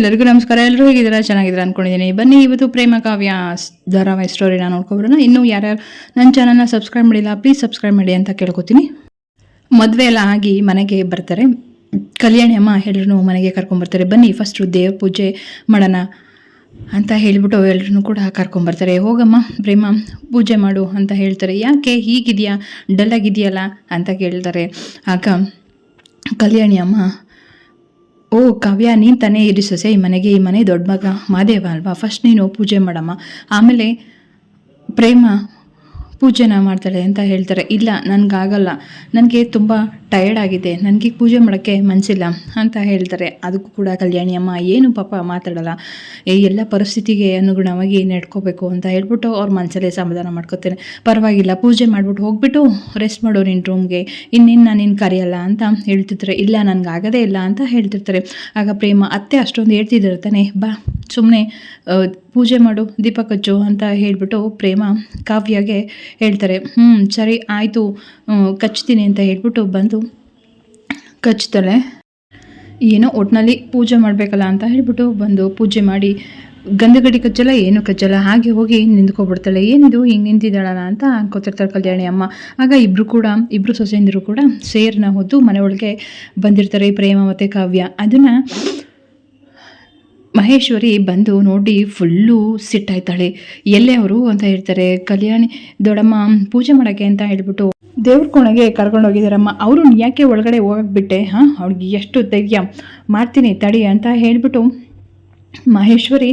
ಎಲ್ಲರಿಗೂ ನಮಸ್ಕಾರ. ಎಲ್ಲರೂ ಹೇಗಿದ್ದೀರಾ? ಚೆನ್ನಾಗಿದ್ದೀರಾ ಅನ್ಕೊಂಡಿದ್ದೀನಿ. ಬನ್ನಿ, ಇವತ್ತು ಪ್ರೇಮ ಕಾವ್ಯ ಧಾರಾವಾಹಿ ಸ್ಟೋರಿನ ನೋಡ್ಕೊಬರೋಣ. ಇನ್ನೂ ಯಾರ್ಯಾರು ನನ್ನ ಚಾನಲ್ನ ಸಬ್ಸ್ಕ್ರೈಬ್ ಮಾಡಿಲ್ಲ ಪ್ಲೀಸ್ ಸಬ್ಸ್ಕ್ರೈಬ್ ಮಾಡಿ ಅಂತ ಕೇಳ್ಕೊತೀನಿ. ಮದುವೆ ಎಲ್ಲ ಆಗಿ ಮನೆಗೆ ಬರ್ತಾರೆ. ಕಲ್ಯಾಣಿ ಅಮ್ಮ ಎಲ್ಲರೂ ಮನೆಗೆ ಕರ್ಕೊಂಬರ್ತಾರೆ. ಬನ್ನಿ ಫಸ್ಟು ದೇವ್ರ ಪೂಜೆ ಮಾಡೋಣ ಅಂತ ಹೇಳಿಬಿಟ್ಟು ಎಲ್ಲರೂ ಕೂಡ ಕರ್ಕೊಂಬರ್ತಾರೆ. ಹೋಗಮ್ಮ, ಪ್ರೇಮ, ಪೂಜೆ ಮಾಡು ಅಂತ ಹೇಳ್ತಾರೆ. ಯಾಕೆ ಹೀಗಿದೆಯಾ? ಡಲ್ಲಾಗಿದೆಯಲ್ಲ ಅಂತ ಕೇಳ್ತಾರೆ. ಆಗ ಕಲ್ಯಾಣಿ ಅಮ್ಮ ಓ, ಕಾವ್ಯ, ನೀನು ತಾನೇ ಇರಿ ಸೊಸೆ, ಈ ಮನೆಗೆ, ಈ ಮನೆ ದೊಡ್ಡ ಮಗ. ಮಾದೇವ ಅಲ್ವಾ? ಫಸ್ಟ್ ನೀನು ಪೂಜೆ ಮಾಡಮ್ಮ. ಆಮೇಲೆ ಪ್ರೇಮ. ಪೂಜೆನ ಮಾಡ್ತಾಳೆ ಅಂತ ಹೇಳ್ತಾರೆ. ಇಲ್ಲ, ನನಗಾಗಲ್ಲ. ನನಗೆ ತುಂಬ ಟಯರ್ಡ್ ಆಗಿದೆ. ನನಗೆ ಪೂಜೆ ಮಾಡೋಕ್ಕೆ ಮನಸ್ಸಿಲ್ಲ ಅಂತ ಹೇಳ್ತಾರೆ. ಅದಕ್ಕೂ ಕೂಡ ಕಲ್ಯಾಣಿ ಅಮ್ಮ, ಏನು ಪಾಪ ಮಾತಾಡಲ್ಲ. ಎಲ್ಲ ಪರಿಸ್ಥಿತಿಗೆ ಅನುಗುಣವಾಗಿ ನಡ್ಕೋಬೇಕು ಅಂತ ಹೇಳ್ಬಿಟ್ಟು ಅವ್ರ ಮನಸ್ಸಲ್ಲೇ ಸಮಾಧಾನ ಮಾಡ್ಕೋತೇನೆ. ಪರವಾಗಿಲ್ಲ, ಪೂಜೆ ಮಾಡಿಬಿಟ್ಟು ಹೋಗ್ಬಿಟ್ಟು ರೆಸ್ಟ್ ಮಾಡೋ ನಿನ್ನ ರೂಮ್ಗೆ ಇನ್ನೇನು ನಾನು ನಿನ್ನ ಕರೆಯಲ್ಲ ಅಂತ ಹೇಳ್ತಿರ್ತಾರೆ. ಇಲ್ಲ, ನನಗಾಗದೇ ಇಲ್ಲ ಅಂತ ಹೇಳ್ತಿರ್ತಾರೆ. ಆಗ ಪ್ರೇಮ, ಅತ್ತೆ ಅಷ್ಟೊಂದು ಹೇಳ್ತಿದ್ದಾರೆ ತಾನೆ. ಬಾ ಸುಮ್ಮನೆ ಪೂಜೆ ಮಾಡು ದೀಪ ಕಚ್ಚು ಅಂತ ಹೇಳಿಬಿಟ್ಟು ಪ್ರೇಮ ಕಾವ್ಯಗೆ ಹೇಳ್ತಾರೆ. ಹ್ಞೂ ಸರಿ ಆಯಿತು ಕಚ್ತೀನಿ ಅಂತ ಹೇಳ್ಬಿಟ್ಟು ಬಂದು ಕಚ್ತಾಳೆ. ಏನೋ ಒಟ್ಟಿನಲ್ಲಿ ಪೂಜೆ ಮಾಡಬೇಕಲ್ಲ ಅಂತ ಹೇಳ್ಬಿಟ್ಟು ಬಂದು ಪೂಜೆ ಮಾಡಿ ಗಂಧಗಡಿ ಕಚ್ಚಲ್ಲ, ಏನು ಕಚ್ಚಲ್ಲ, ಹಾಗೆ ಹೋಗಿ ನಿಂತ್ಕೊಬಿಡ್ತಾಳೆ. ಏನಿದು, ಹಿಂಗೆ ನಿಂತಿದ್ದಾಳಲ್ಲ ಅಂತ ಅನ್ಕೋತಿರ್ತಾಳೆ ಕಲ್ಯಾಣಿ ಅಮ್ಮ. ಆಗ ಇಬ್ಬರು ಕೂಡ ಇಬ್ಬರು ಸೊಸೆಯಂದಿರು ಕೂಡ ಸೇರ್ನ ಹೊತ್ತು ಮನೆ ಒಳಗೆ ಬಂದಿರ್ತಾರೆ ಪ್ರೇಮ ಮತ್ತು ಕಾವ್ಯ. ಅದನ್ನು ಮಹೇಶ್ವರಿ ಬಂದು ನೋಡಿ ಫುಲ್ಲು ಸಿಟ್ಟಾಯ್ತಾಳೆ. ಎಲ್ಲೇ ಅವರು ಅಂತ ಹೇಳ್ತಾರೆ, ಕಲ್ಯಾಣಿ, ದೊಡ್ಡಮ್ಮ, ಪೂಜೆ ಮಾಡೋಕ್ಕೆ ಅಂತ ಹೇಳ್ಬಿಟ್ಟು ದೇವ್ರ ಕೋಣೆಗೆ ಕರ್ಕೊಂಡು ಹೋಗಿದ್ದಾರಮ್ಮ. ಅವರು ಯಾಕೆ ಒಳಗಡೆ ಹೋಗಕ್ಕೆ ಹಾಂ, ಅವ್ಳಿಗೆ ಎಷ್ಟು ಧೈರ್ಯ. ಮಾಡ್ತೀನಿ, ತಡಿ ಅಂತ ಹೇಳಿಬಿಟ್ಟು ಮಹೇಶ್ವರಿ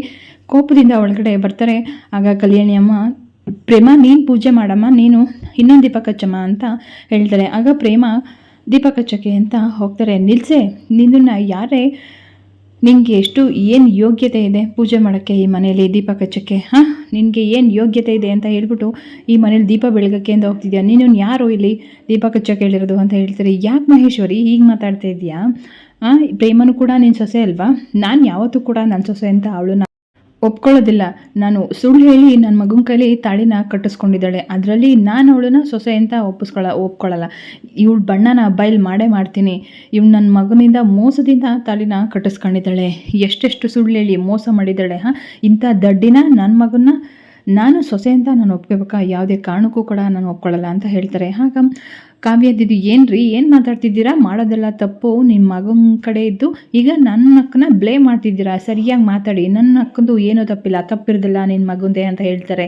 ಕೋಪದಿಂದ ಒಳಗಡೆ ಬರ್ತಾರೆ. ಆಗ ಕಲ್ಯಾಣಿ, ಅಮ್ಮ, ಪ್ರೇಮ, ನೀನು ಪೂಜೆ ಮಾಡಮ್ಮ, ನೀನು ಇನ್ನೊಂದು ದೀಪ ಕಚ್ಚಮ್ಮ ಅಂತ ಹೇಳ್ತಾರೆ. ಆಗ ಪ್ರೇಮ ದೀಪ ಕಚ್ಚಕ್ಕೆ ಅಂತ ಹೋಗ್ತಾರೆ. ನಿಲ್ಸೆ, ನಿನ್ನನ್ನು ಯಾರೇ ನಿನಗೆ ಎಷ್ಟು ಏನು ಯೋಗ್ಯತೆ ಇದೆ ಪೂಜೆ ಮಾಡೋಕ್ಕೆ ಈ ಮನೆಯಲ್ಲಿ ದೀಪ ಕಚ್ಚಕ್ಕೆ? ಹಾಂ? ನಿನಗೆ ಏನು ಯೋಗ್ಯತೆ ಇದೆ ಅಂತ ಹೇಳ್ಬಿಟ್ಟು ಈ ಮನೇಲಿ ದೀಪ ಬೆಳಗಕ್ಕೆ ಅಂತ ಹೋಗ್ತಿದ್ಯಾ? ನೀನು ಯಾರು ಇಲ್ಲಿ ದೀಪ ಕಚ್ಚಕ್ಕೆ ಹೇಳಿರೋದು ಅಂತ ಹೇಳ್ತಾರೆ ಯಾಕೆ ಮಹೇಶ್ವರಿ, ಹೀಗೆ ಮಾತಾಡ್ತಾ ಇದೆಯಾ ಪ್ರೇಮನು ಕೂಡ ನಿನ್ನ ಸೊಸೆ ಅಲ್ವಾ? ನಾನು ಯಾವತ್ತೂ ಕೂಡ ನನ್ನ ಸೊಸೆ ಅಂತ ಅವಳು ಒಪ್ಕೊಳ್ಳೋದಿಲ್ಲ. ನಾನು ಸುಳ್ಳು ಹೇಳಿ ನನ್ನ ಮಗನ ಕೈಲಿ ತಾಳಿನ ಕಟ್ಟಿಸ್ಕೊಂಡಿದ್ದಾಳೆ. ಅದರಲ್ಲಿ ನಾನು ಅವಳನ್ನ ಸೊಸೆ ಅಂತ ಒಪ್ಪಿಸ್ಕೊಳ್ಳ ಒಪ್ಕೊಳ್ಳಲ್ಲ. ಇವಳು ಬಣ್ಣನ ಬಯಲು ಮಾಡೇ ಮಾಡ್ತೀನಿ. ಇವಳು ನನ್ನ ಮಗನಿಂದ ಮೋಸದಿಂದ ತಾಳಿನ ಕಟ್ಟಿಸ್ಕೊಂಡಿದ್ದಾಳೆ. ಎಷ್ಟೆಷ್ಟು ಸುಳ್ಳು ಹೇಳಿ ಮೋಸ ಮಾಡಿದ್ದಾಳೆ, ಹಾಂ? ಇಂಥ ದಡ್ಡಿನ ನನ್ನ ಮಗನ್ನ ನಾನು ಸೊಸೆ ಅಂತ ನಾನು ಒಪ್ಕೋಬೇಕಾ? ಯಾವುದೇ ಕಾರಣಕ್ಕೂ ಕೂಡ ನಾನು ಒಪ್ಕೊಳ್ಳಲ್ಲ ಅಂತ ಹೇಳ್ತಾರೆ. ಆಗ ಕಾವ್ಯದಿದ್ದು ಏನ್ರಿ, ಏನು ಮಾತಾಡ್ತಿದ್ದೀರಾ? ಮಾಡೋದೆಲ್ಲ ತಪ್ಪು ನಿಮ್ಮ ಮಗನ ಕಡೆ ಇದ್ದು ಈಗ ನನ್ನ ಅಕ್ಕನ ಬ್ಲೇಮ್ ಮಾಡ್ತಿದ್ದೀರಾ? ಸರಿಯಾಗಿ ಮಾತಾಡಿ ನನ್ನ ಅಕ್ಕಂದು ಏನೂ ತಪ್ಪಿಲ್ಲ, ತಪ್ಪಿರೋದಿಲ್ಲ ನಿನ್ನ ಮಗಂದೆ ಅಂತ ಹೇಳ್ತಾರೆ.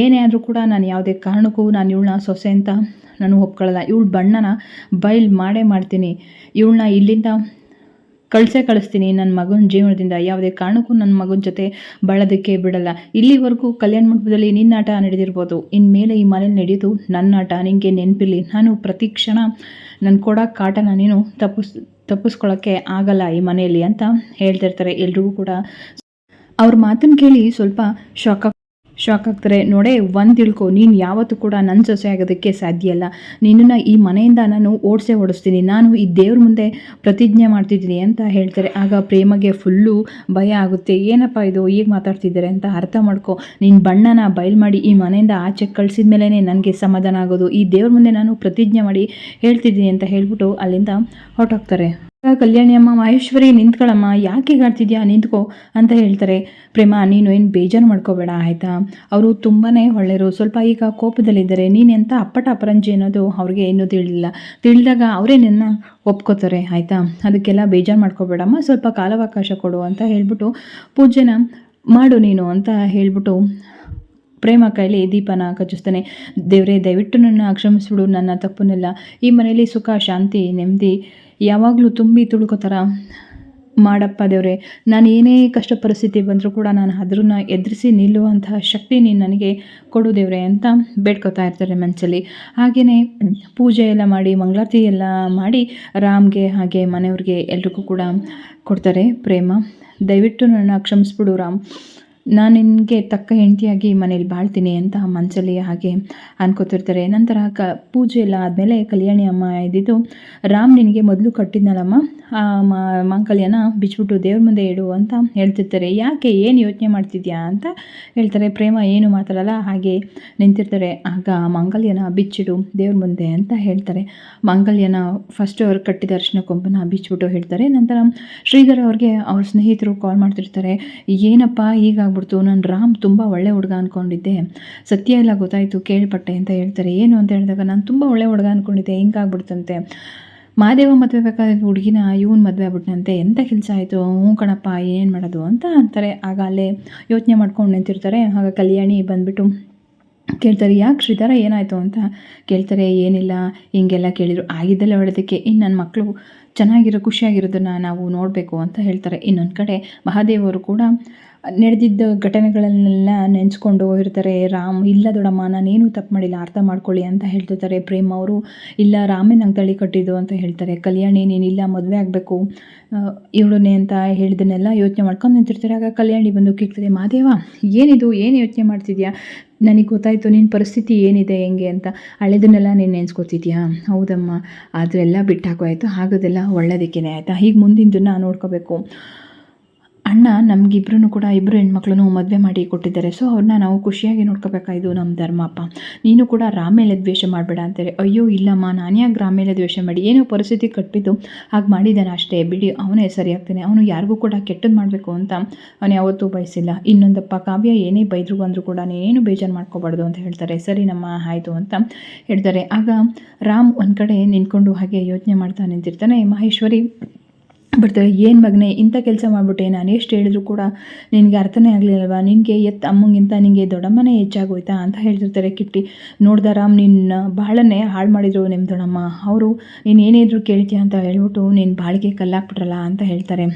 ಏನೇ ಆದರೂ ಕೂಡ ನಾನು ಯಾವುದೇ ಕಾರಣಕ್ಕೂ ನಾನು ಇವಳನ್ನ ಸೊಸೆ ಅಂತ ನಾನು ಒಪ್ಕೊಳ್ಳಲ್ಲ. ಇವಳು ಬಣ್ಣನ ಬೈಲ್ ಮಾಡೇ ಮಾಡ್ತೀನಿ. ಇವಳನ್ನ ಇಲ್ಲಿಂದ ಕಳಿಸೇ ಕಳಿಸ್ತೀನಿ ನನ್ನ ಮಗನ ಜೀವನದಿಂದ ಯಾವುದೇ ಕಾರಣಕ್ಕೂ ನನ್ನ ಮಗನ ಜೊತೆ ಬಾಳೋದಕ್ಕೆ ಬಿಡಲ್ಲ. ಇಲ್ಲಿವರೆಗೂ ಕಲ್ಯಾಣ ಮಂಟಪದಲ್ಲಿ ನಿನ್ನ ಆಟ ನಡೆದಿರ್ಬೋದು. ಇನ್ಮೇಲೆ ಈ ಮನೇಲಿ ನಡೆಯೋದು ನನ್ನ ಆಟ ನಿನಗೆ ನೆನಪಿರಲಿ. ನಾನು ಪ್ರತಿ ಕ್ಷಣ ನನ್ನ ಕೊಡೋ ಕಾಟನ ನೀನು ತಪ್ಪಿಸ್ ತಪ್ಪಿಸ್ಕೊಳ್ಳೋಕ್ಕೆ ಆಗಲ್ಲ ಈ ಮನೆಯಲ್ಲಿ ಅಂತ ಹೇಳ್ತಿರ್ತಾರೆ ಎಲ್ರಿಗೂ ಕೂಡ ಅವ್ರ ಮಾತನ್ನು ಕೇಳಿ ಸ್ವಲ್ಪ ಶಾಕ್ ಶಾಕ್ ಆಗ್ತಾರೆ ನೋಡೇ ಒಂದು ತಿಳ್ಕೊ ನೀನು ಯಾವತ್ತೂ ಕೂಡ ನನ್ನ ಸೊಸೆ ಆಗೋದಕ್ಕೆ ಸಾಧ್ಯ ಇಲ್ಲ. ನಿನ್ನನ್ನು ಈ ಮನೆಯಿಂದ ನಾನು ಓಡಿಸೇ ಓಡಿಸ್ತೀನಿ. ನಾನು ಈ ದೇವ್ರ ಮುಂದೆ ಪ್ರತಿಜ್ಞೆ ಮಾಡ್ತಿದ್ದೀನಿ, ಅಂತ ಹೇಳ್ತಾರೆ. ಆಗ ಪ್ರೇಮಗೆ ಫುಲ್ಲು ಭಯ ಆಗುತ್ತೆ. ಏನಪ್ಪ ಇದು? ಈಗ ಮಾತಾಡ್ತಿದ್ದಾರೆ ಅಂತ ಅರ್ಥ ಮಾಡ್ಕೊ. ನಿನ್ನ ಬಣ್ಣನ ಬಯಲು ಮಾಡಿ ಈ ಮನೆಯಿಂದ ಆಚೆ ಕಳಿಸಿದ ಮೇಲೇ ನನಗೆ ಸಮಾಧಾನ ಆಗೋದು. ಈ ದೇವ್ರ ಮುಂದೆ ನಾನು ಪ್ರತಿಜ್ಞೆ ಮಾಡಿ ಹೇಳ್ತಿದ್ದೀನಿ, ಅಂತ ಹೇಳ್ಬಿಟ್ಟು ಅಲ್ಲಿಂದ ಹೊರಟೋಗ್ತಾರೆ. ಕಲ್ಯಾಣಿ ಅಮ್ಮ ಮಹೇಶ್ವರಿ ನಿಂತ್ಕೊಳ್ಳಮ್ಮ ಯಾಕೆ ಹೀಗಾಡ್ತಿದ್ಯಾ? ನಿಂತ್ಕೋ ಅಂತ ಹೇಳ್ತಾರೆ. ಪ್ರೇಮ, ನೀನು ಏನು ಬೇಜಾರು ಮಾಡ್ಕೋಬೇಡ, ಆಯಿತಾ? ಅವರು ತುಂಬಾ ಒಳ್ಳೆಯರು ಸ್ವಲ್ಪ ಈಗ ಕೋಪದಲ್ಲಿದ್ದಾರೆ. ನೀನು ಎಂಥ ಅಪ್ಪಟ ಅಪರಂಜಿ ಅನ್ನೋದು ಅವ್ರಿಗೆ ಏನೂ ತಿಳಿದಿಲ್ಲ. ತಿಳಿದಾಗ ಅವರೇ ನಿನ್ನ ಒಪ್ಕೋತಾರೆ, ಆಯಿತಾ? ಅದಕ್ಕೆಲ್ಲ ಬೇಜಾರು ಮಾಡ್ಕೋಬೇಡಮ್ಮ. ಸ್ವಲ್ಪ ಕಾಲಾವಕಾಶ ಕೊಡು ಅಂತ ಹೇಳ್ಬಿಟ್ಟು, ಪೂಜೆನ ಮಾಡು ನೀನು ಅಂತ ಹೇಳ್ಬಿಟ್ಟು ಪ್ರೇಮ ಕೈಲಿ ದೀಪನ ಕಚ್ಚಿಸ್ತಾನೆ ದೇವರೇ, ದಯವಿಟ್ಟು ನನ್ನ ಕ್ಷಮಿಸ್ಬಿಡು ನನ್ನ ತಪ್ಪನ್ನೆಲ್ಲ ಈ ಮನೆಯಲ್ಲಿ ಸುಖ, ಶಾಂತಿ, ನೆಮ್ಮದಿ ಯಾವಾಗಲೂ ತುಂಬಿ ತುಳುಕೋ ಥರ ಮಾಡಪ್ಪ ದೇವ್ರೆ. ನಾನು ಏನೇ ಕಷ್ಟ ಪರಿಸ್ಥಿತಿ ಬಂದರೂ ಕೂಡ ನಾನು ಅದ್ರನ್ನ ಎದುರಿಸಿ ನಿಲ್ಲುವಂತಹ ಶಕ್ತಿ ನೀನು ನನಗೆ ಕೊಡು ದೇವ್ರೆ ಅಂತ ಬೇಡ್ಕೊತಾ ಇರ್ತಾರೆ ಮನಸ್ಸಲ್ಲಿ. ಹಾಗೆಯೇ ಪೂಜೆ ಎಲ್ಲ ಮಾಡಿ, ಮಂಗಳಾರತಿ ಎಲ್ಲ ಮಾಡಿ ರಾಮ್ಗೆ ಹಾಗೆ ಮನೆಯವ್ರಿಗೆ ಎಲ್ರಿಗೂ ಕೂಡ ಕೊಡ್ತಾರೆ ಪ್ರೇಮ. ದಯವಿಟ್ಟು ನನ್ನ ಕ್ಷಮಿಸ್ಬಿಡು ರಾಮ್. ನಾನು ನಿನಗೆ ತಕ್ಕ ಹೆಂಡತಿಯಾಗಿ ಮನೇಲಿ ಬಾಳ್ತೀನಿ ಅಂತ ಮನಸ್ಸಲ್ಲಿ ಹಾಗೆ ಅನ್ಕೋತಿರ್ತಾರೆ. ನಂತರ ಕ, ಪೂಜೆ ಎಲ್ಲ ಆದಮೇಲೆ ಕಲ್ಯಾಣಿ ಅಮ್ಮ ಇದ್ದಿದ್ದು ರಾಮ್ ನಿನಗೆ ಮೊದಲು ಕಟ್ಟಿದ್ನಲ್ಲಮ್ಮ? ಆ ಮ- ಮಾಂಗಲ್ಯನ ಬಿಚ್ಬಿಟ್ಟು ದೇವ್ರ ಮುಂದೆ ಇಡು ಅಂತ ಹೇಳ್ತಿರ್ತಾರೆ. ಯಾಕೆ, ಏನು ಯೋಚನೆ ಮಾಡ್ತಿದ್ಯಾ ಅಂತ ಹೇಳ್ತಾರೆ. ಪ್ರೇಮ ಏನು ಮಾತಾಡಲ್ಲ, ಹಾಗೆ ನಿಂತಿರ್ತಾರೆ. ಆಗ ಮಾಂಗಲ್ಯನ ಬಿಚ್ಚಿಡು, ದೇವ್ರ ಮುಂದೆ ಅಂತ ಹೇಳ್ತಾರೆ. ಮಾಂಗಲ್ಯನ ಫಸ್ಟ್ ಅವ್ರು ಕಟ್ಟಿದ ಅರಿಶಿನ ಕೊಂಬನ ಬಿಚ್ಚಿಬಿಟ್ಟು ಹೇಳ್ತಾರೆ ನಂತರ ಶ್ರೀಧರ್ ಅವ್ರಿಗೆ ಅವ್ರ ಸ್ನೇಹಿತರು ಕಾಲ್ ಮಾಡ್ತಿರ್ತಾರೆ. ಏನಪ್ಪ ಹೀಗಾಗ್ಬಿಡ್ತು ನಾನು ರಾಮ್ ತುಂಬ ಒಳ್ಳೆ ಹುಡುಗ ಅಂದ್ಕೊಂಡಿದ್ದೆ ಸತ್ಯ ಎಲ್ಲ ಗೊತ್ತಾಯಿತು, ಕೇಳ್ಪಟ್ಟೆ ಅಂತ ಹೇಳ್ತಾರೆ. ಏನು ಅಂತ ಹೇಳಿದಾಗ, ನಾನು ತುಂಬ ಒಳ್ಳೆ ಹುಡುಗ ಅಂದ್ಕೊಂಡಿದ್ದೆ ಹಿಂಗಾಗ್ಬಿಡ್ತಂತೆ. ಮಾದೇವ ಮದುವೆ ಬೇಕಾದ ಹುಡುಗಿನ ಇವನು ಮದುವೆ ಆಗ್ಬಿಟ್ನಂತೆ. ಎಂಥ ಕೆಲಸ ಆಯಿತು? ಹ್ಞೂ ಕಣಪ್ಪ, ಏನು ಮಾಡೋದು? ಅಂತ ಅಂತಾರೆ. ಆಗ ಅಲ್ಲೇ ಯೋಚನೆ ಮಾಡ್ಕೊಂಡು ನಿಂತಿರ್ತಾರೆ. ಆಗ ಕಲ್ಯಾಣಿ ಬಂದುಬಿಟ್ಟು ಕೇಳ್ತಾರೆ, ಯಾಕೆ ಶ್ರೀಧರ, ಏನಾಯಿತು? ಅಂತ ಕೇಳ್ತಾರೆ, ಏನಿಲ್ಲ, ಹಿಂಗೆಲ್ಲ ಕೇಳಿದರು. ಆಗಿದ್ದೆಲ್ಲ ಹೊಡೆದಕ್ಕೆ ಇನ್ನು ನನ್ನ ಮಕ್ಕಳು ಚೆನ್ನಾಗಿರೋ, ಖುಷಿಯಾಗಿರೋದನ್ನು ನಾವು ನೋಡಬೇಕು ಅಂತ ಹೇಳ್ತಾರೆ. ಇನ್ನೊಂದು ಕಡೆ ಮಹಾದೇವರು ಕೂಡ ನಡೆದಿದ್ದ ಘಟನೆಗಳನ್ನೆಲ್ಲ ನೆನೆಸ್ಕೊಂಡು ಇರ್ತಾರೆ ರಾಮ್, ಇಲ್ಲ ದೊಡಮ್ಮ, ನಾನೇನು ತಪ್ಪು ಮಾಡಿಲ್ಲ, ಅರ್ಥ ಮಾಡ್ಕೊಳ್ಳಿ ಅಂತ ಹೇಳ್ತಿರ್ತಾರೆ. ಪ್ರೇಮ್ ಅವರು, ಇಲ್ಲ ರಾಮೇ ನಂಗೆ ತಳಿ ಕಟ್ಟಿದ್ದು ಅಂತ ಹೇಳ್ತಾರೆ. ಕಲ್ಯಾಣಿ, ನೀನಿಲ್ಲ, ಮದುವೆ ಆಗಬೇಕು ಇವಳನ್ನೇ ಅಂತ ಹೇಳಿದನ್ನೆಲ್ಲ ಯೋಚನೆ ಮಾಡ್ಕೊಂಡು ನಿಂತಿರ್ತಾರೆ. ಆಗ ಕಲ್ಯಾಣಿ ಬಂದು ಕೇಳ್ತಾರೆ ಮಾದೇವ, ಏನಿದು? ಏನು ಯೋಚನೆ ಮಾಡ್ತಿದ್ಯಾ? ನನಗೆ ಗೊತ್ತಾಯಿತು ನಿನ್ನ ಪರಿಸ್ಥಿತಿ ಏನಿದೆ, ಹೆಂಗೆ ಅಂತ. ಹಳೆದನ್ನೆಲ್ಲ ನೀನು ನೆನೆಸ್ಕೊತಿದ್ಯಾ? ಹೌದಮ್ಮ, ಆದರೆಲ್ಲ ಬಿಟ್ಟಾಕೋ ಆಯಿತು ಆಗೋದೆಲ್ಲ ಒಳ್ಳೆದಕ್ಕೇನೆ ಆಯಿತಾ? ಹೀಗೆ ಮುಂದಿಂದನ್ನು ನೋಡ್ಕೋಬೇಕು. ಅಣ್ಣ ನಮಗಿಬ್ರು ಕೂಡ ಇಬ್ಬರು ಹೆಣ್ಮಕ್ಳನ್ನು ಮದುವೆ ಮಾಡಿ ಕೊಟ್ಟಿದ್ದಾರೆ. ಸೊ ಅವ್ರನ್ನ ನಾವು ಖುಷಿಯಾಗಿ ನೋಡ್ಕೋಬೇಕಾಯ್ತು ನಮ್ಮ ಧರ್ಮಪ್ಪ? ನೀನು ಕೂಡ ರಾಮ ಮೇಲೆ ದ್ವೇಷ ಮಾಡಬೇಡ ಅಂತಾರೆ. ಅಯ್ಯೋ, ಇಲ್ಲಮ್ಮ, ನಾನು ಯಾಕೆ ರಾಮ ಮೇಲೆ ದ್ವೇಷ ಮಾಡಿ ಏನೋ ಪರಿಸ್ಥಿತಿ ಕಟ್ಟಿದ್ದು ಹಾಗೆ ಮಾಡಿದ್ದಾನೆ ಅಷ್ಟೇ. ಬಿಡಿ, ಅವನೇ ಸರಿಯಾಗ್ತಾನೆ. ಅವನು ಯಾರಿಗೂ ಕೂಡ ಕೆಟ್ಟದ್ದು ಮಾಡಬೇಕು ಅಂತ ಅವನು ಯಾವತ್ತೂ ಬಯಸಿಲ್ಲ. ಇನ್ನೊಂದಪ್ಪ, ಕಾವ್ಯ ಏನೇ ಬೈದ್ರು ಬಂದರೂ ಕೂಡ ನೀನೇನು ಬೇಜಾರು ಮಾಡ್ಕೋಬಾರ್ದು ಅಂತ ಹೇಳ್ತಾರೆ. ಸರಿ ನಮ್ಮ, ಆಯಿತು ಅಂತ ಹೇಳ್ತಾರೆ. ಆಗ ರಾಮ್ ಒಂದು ಕಡೆ ನಿಂತ್ಕೊಂಡು ಹಾಗೆ ಯೋಚನೆ ಮಾಡ್ತಾ ನಿಂತಿರ್ತಾನೆ. ಮಹೇಶ್ವರಿ ಬರ್ತಾರೆ, ಏನು ಮಗನೇ, ಇಂಥ ಕೆಲಸ ಮಾಡಿಬಿಟ್ಟೆ, ನಾನು ಎಷ್ಟು ಹೇಳಿದ್ರು ಕೂಡ ನಿನಗೆ ಅರ್ಥನೇ ಆಗಲಿಲ್ಲವಾ ನಿನಗೆ ಎತ್ತು ಅಮ್ಮಂಗಿಂತ ನಿನಗೆ ದೊಡ್ಡಮ್ಮನೇ ಹೆಚ್ಚಾಗೋಯ್ತಾ? ಅಂತ ಹೇಳ್ತಿರ್ತಾರೆ ಕಿಟ್ಟಿ. ನೋಡ್ದ ರಾಮ್, ನಿನ್ನ ಬಾಳನ್ನೇ ಹಾಳು ಮಾಡಿದ್ರು ನಿಮ್ಮ ದೊಡ್ಡಮ್ಮ. ಅವರು, ನೀನು ಏನೇದ್ರು ಕೇಳ್ತೀಯ ಅಂತ ಹೇಳ್ಬಿಟ್ಟು, ನೀನು ಬಾಳಿಗೆ ಕಲ್ಲಾಕ್ಬಿಟ್ರಲ್ಲ? ಅಂತ ಹೇಳ್ತಾರೆ.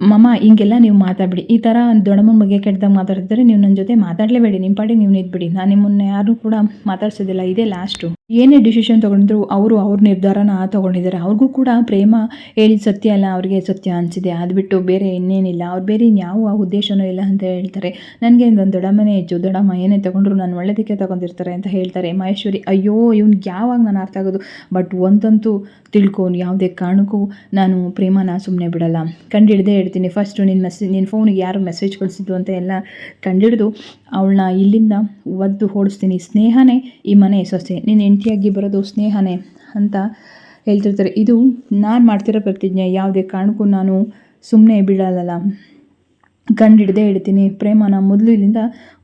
ಮಮ್ಮ ಹಿಂಗೆಲ್ಲ ನೀವು ಮಾತಾಡ್ಬಿಡಿ. ಈ ಥರ ದೊಡ್ಡಮ್ಮನ ಬಗ್ಗೆ ಕೆಟ್ಟದಾಗ ಮಾತಾಡ್ತಿದ್ರೆ ನೀವು ನನ್ನ ಜೊತೆ ಮಾತಾಡಲೇಬೇಡಿ. ನಿಮ್ಮ ಪಾಡಿಗೆ ನೀವು ನಿಂತ್ಬಿಡಿ. ನಾನು ನಿಮ್ಮನ್ನ ಯಾರೂ ಕೂಡ ಮಾತಾಡ್ಸೋದಿಲ್ಲ. ಇದೇ ಲಾಸ್ಟು ಏನೇ ಡಿಸಿಷನ್ ತೊಗೊಂಡಿದ್ರು ಅವರು ಅವ್ರ ನಿರ್ಧಾರನ ತೊಗೊಂಡಿದ್ದಾರೆ. ಅವ್ರಿಗೂ ಕೂಡ ಪ್ರೇಮ ಹೇಳಿದ ಸತ್ಯ ಅಲ್ಲ, ಅವ್ರಿಗೆ ಸತ್ಯ ಅನಿಸಿದೆ. ಅದು ಬಿಟ್ಟು ಬೇರೆ ಇನ್ನೇನಿಲ್ಲ. ಅವ್ರು ಬೇರೆ ಯಾವ ಉದ್ದೇಶನೂ ಇಲ್ಲ ಅಂತ ಹೇಳ್ತಾರೆ. ನನಗೆ ಒಂದು ದೊಡ್ಡಮ್ಮನೇ ಹೆಚ್ಚು ದೊಡ್ಡಮ್ಮ ಏನೇ ತೊಗೊಂಡ್ರು ನಾನು ಒಳ್ಳೇದಕ್ಕೆ ತೊಗೊಂಡಿರ್ತಾರೆ ಅಂತ ಹೇಳ್ತಾರೆ. ಮಹೇಶ್ವರಿ, ಅಯ್ಯೋ ಇವ್ನಿಗೆ ಯಾವಾಗ ನಾನು ಅರ್ಥ ಆಗೋದು? ಬಟ್ ಒಂದಂತೂ ತಿಳ್ಕೊಂಡು ಯಾವುದೇ ಕಾರಣಕ್ಕೂ ನಾನು ಪ್ರೇಮನ ಸುಮ್ಮನೆ ಬಿಡಲ್ಲ. ಕಂಡಿಡ್ದೇ ಇಡ್ತೀನಿ ಫಸ್ಟು ನಿನ್ನ ನಿನ್ನ ಫೋನಿಗೆ ಯಾರು ಮೆಸೇಜ್ ಕಳಿಸಿದ್ದು ಅಂತ ಎಲ್ಲ ಕಂಡಿಡಿದು, ಅವಳನ್ನ ಇಲ್ಲಿಂದ ಒದ್ದು ಓಡಿಸ್ತೀನಿ ಸ್ನೇಹನೇ, ಈ ಮನೆ ಸೊಸೆ ನೀನು ಹೆಂಡತಿಯಾಗಿ ಬರೋದು ಸ್ನೇಹನೇ ಅಂತ ಹೇಳ್ತಿರ್ತಾರೆ. ಇದು ನಾನು ಮಾಡ್ತಿರೋ ಪ್ರತಿಜ್ಞೆ. ಯಾವುದೇ ಕಾರಣಕ್ಕೂ ನಾನು ಸುಮ್ಮನೆ ಬಿಡಲ್ಲ ಕಂಡಿಡ್ದೇ ಇಡ್ತೀನಿ ಪ್ರೇಮನ ಮೊದಲು ಇಲ್ಲಿಂದ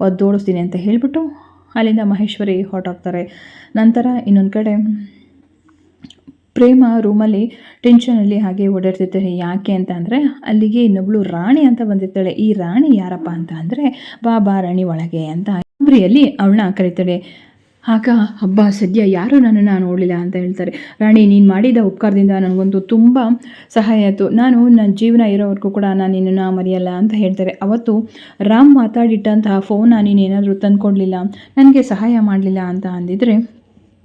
ಒದ್ದೋಡಿಸ್ತೀನಿ ಅಂತ ಹೇಳಿಬಿಟ್ಟು ಅಲ್ಲಿಂದ ಮಹೇಶ್ವರಿ ಹೊರಟೋಗ್ತಾರೆ. ನಂತರ ಇನ್ನೊಂದು ಕಡೆ ಪ್ರೇಮ ರೂಮಲ್ಲಿ ಟೆನ್ಷನಲ್ಲಿ ಹಾಗೆ ಓಡಾಡ್ತಿರ್ತಾರೆ. ಯಾಕೆ ಅಂತ ಅಂದರೆ, ಅಲ್ಲಿಗೆ ಇನ್ನೊಬ್ಳು ರಾಣಿ ಅಂತ ಬಂದಿರ್ತಾಳೆ. ಈ ರಾಣಿ ಯಾರಪ್ಪ ಅಂತ ಅಂದರೆ ಬಾ ಬಾ ರಾಣಿ ಒಳಗೆ ಅಂತ ಅಂಬ್ರಿಯಲ್ಲಿ ಅವಳನ್ನ ಕರೀತಾಳೆ. ಆಗ ಹಬ್ಬ ಸದ್ಯ ಯಾರೂ ನನ್ನನ್ನು ನೋಡಲಿಲ್ಲ ಅಂತ ಹೇಳ್ತಾರೆ. ರಾಣಿ, ನೀನು ಮಾಡಿದ ಉಪಕಾರದಿಂದ ನನಗೊಂದು ತುಂಬ ಸಹಾಯ ಆಯಿತು. ನಾನು ನನ್ನ ಜೀವನ ಇರೋವರೆಗೂ ಕೂಡ ನಾನು ನಿನ್ನನ್ನು ಮರೆಯಲ್ಲ ಅಂತ ಹೇಳ್ತಾರೆ. ಅವತ್ತು ರಾಮ್ ಮಾತಾಡಿಟ್ಟಂತಹ ಫೋನ ನೀನೇನಾದರೂ ತಂದ್ಕೊಡ್ಲಿಲ್ಲ. ನನಗೆ ಸಹಾಯ ಮಾಡಲಿಲ್ಲ ಅಂತ ಅಂದಿದ್ರೆ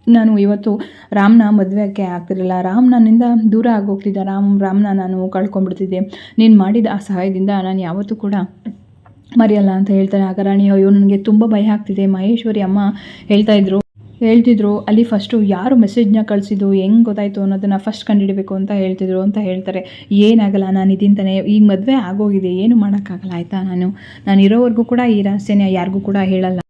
ನಾನು ಇವತ್ತು ರಾಮ್ನ ಮದುವೆಗೆ ಆಗ್ತಿರಲಿಲ್ಲ ರಾಮ್ ನನ್ನಿಂದ ದೂರ ಆಗೋಗ್ತಿದ್ದ. ರಾಮ್, ರಾಮ್ನ ನಾನು ಕಳ್ಕೊಂಡ್ಬಿಡ್ತಿದ್ದೆ. ನೀನು ಮಾಡಿದ ಆ ಸಹಾಯದಿಂದ ನಾನು ಯಾವತ್ತೂ ಕೂಡ ಮರೆಯಲ್ಲ ಅಂತ ಹೇಳ್ತಾರೆ ಆಗ ರಾಣಿ, ಅಯ್ಯೋ, ನನಗೆ ತುಂಬ ಭಯ ಆಗ್ತಿದೆ. ಮಹೇಶ್ವರಿ ಅಮ್ಮ ಹೇಳ್ತಾ ಇದ್ರು. ಹೇಳ್ತಿದ್ರು, ಅಲ್ಲಿ ಫಸ್ಟು ಯಾರು ಮೆಸೇಜ್ನ ಕಳಿಸಿದ್ದು, ಹೆಂಗೆ ಗೊತ್ತಾಯಿತು ಅನ್ನೋದನ್ನು ಫಸ್ಟ್ ಕಂಡುಹಿಡಬೇಕು ಅಂತ ಹೇಳ್ತಿದ್ರು ಅಂತ ಹೇಳ್ತಾರೆ. ಏನಾಗಲ್ಲ, ನಾನು ಇದಿಂತಾನೆ. ಈಗ ಮದುವೆ ಆಗೋಗಿದೆ. ಏನು ಮಾಡೋಕ್ಕಾಗಲ್ಲ, ಆಯಿತಾ? ನಾನು ನಾನು ಇರೋವರೆಗೂ ಕೂಡ ಈ ರಹಸ್ಯನ ಯಾರಿಗೂ ಕೂಡ ಹೇಳಲ್ಲ.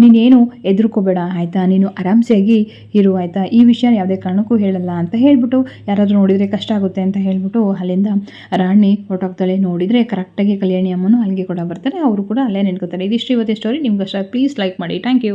ನೀನೇನು ಎದುರ್ಕೋಬೇಡ, ಆಯಿತಾ? ನೀನು ಆರಾಮ್ಸೆಯಾಗಿ ಇರು, ಆಯಿತಾ? ಈ ವಿಷಯ ಯಾವುದೇ ಕಾರಣಕ್ಕೂ ಹೇಳಲ್ಲ ಅಂತ ಹೇಳ್ಬಿಟ್ಟು ಯಾರಾದರೂ ನೋಡಿದರೆ ಕಷ್ಟ ಆಗುತ್ತೆ ಅಂತ ಹೇಳ್ಬಿಟ್ಟು ಅಲ್ಲಿಂದ ರಾಣಿ ಹೊರಟೋಗ್ತಾಳೆ. ನೋಡಿದರೆ ಕರೆಕ್ಟಾಗಿ ಕಲ್ಯಾಣಿ ಅಮ್ಮನೂ ಅಲ್ಲಿಗೆ ಕೂಡ ಬರ್ತಾರೆ. ಅವರು ಕೂಡ ಅಲ್ಲೇ ನೆನ್ಕೋತಾರೆ ಇದಿಷ್ಟು ಇವತ್ತೇ ಸ್ಟೋರಿ ನಿಮ್ಗೆ ಅಷ್ಟ ಪ್ಲೀಸ್ ಲೈಕ್ ಮಾಡಿ. Thank you